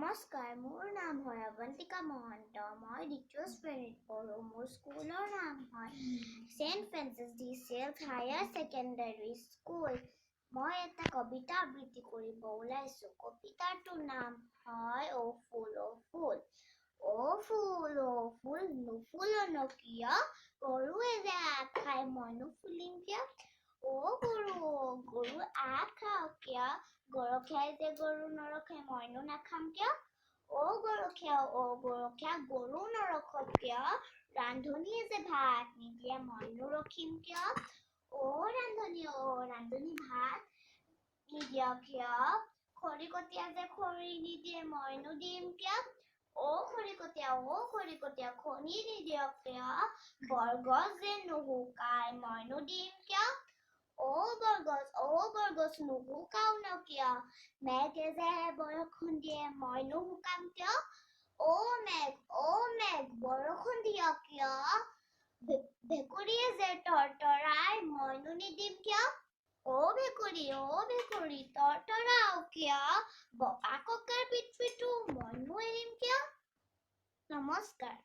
নমস্কাৰ, মোৰ নাম হয় অৱন্তিকা মহন্ত। মই দ্বিতীয় শ্ৰেণীত পঢ়োঁ। মোৰ স্কুলৰ নাম হয় Saint Francis de Sales higher secondary school. মই এটা কবিতা আবৃত্তি কৰিব ওলাইছোঁ। কবিতাটোৰ নাম হয়, অ' ফুল অ' ফুল। অ' ফুল অ' ফুল, নুফুলনো কিয়? গৰুৱে যে আগ খাই, মইনো ফুলিম কিয়? অ' গৰু অ' গৰু আগ খাওঁ কিয়? গৰখীয়াই যে গৰু নৰখে মইনো নাখাম কিয়? অ' গৰখীয়া অ' গৰখীয়া গৰু নৰখ কিয়? ৰান্ধনীয়ে যে ভাত নিদিয়ে মইনো ৰখিম কিয়? অ' ৰান্ধনী অ' ৰান্ধনী ভাত নিদিয় কিয়? খৰিকটীয়া যে খৰি নিদিয়ে মইনো দিম কিয়? অ' খৰিকটীয়া অ' খৰিকটীয়া খৰি নিদিয় কিয়? বৰগছ যে নুশুকাই মইনো দিম কিয়? বৰগছ অ' বৰগছ নুশুকাও ন কিয় মেঘে যে বৰষুণ দিয়ে মইনো শুকাম কিয় অ' মেঘ অ' মেঘ বৰষুণ দিয়ক কিয় ভেকুৰীয়ে যে তৰতৰাই মইনো নিদিম কিয় অ' ভেকুৰী অ' ভেকুৰী তৰতৰাও কিয় বগা ককাৰ পৃথিৱীটো মইনো এৰিম কিয় নমস্কাৰ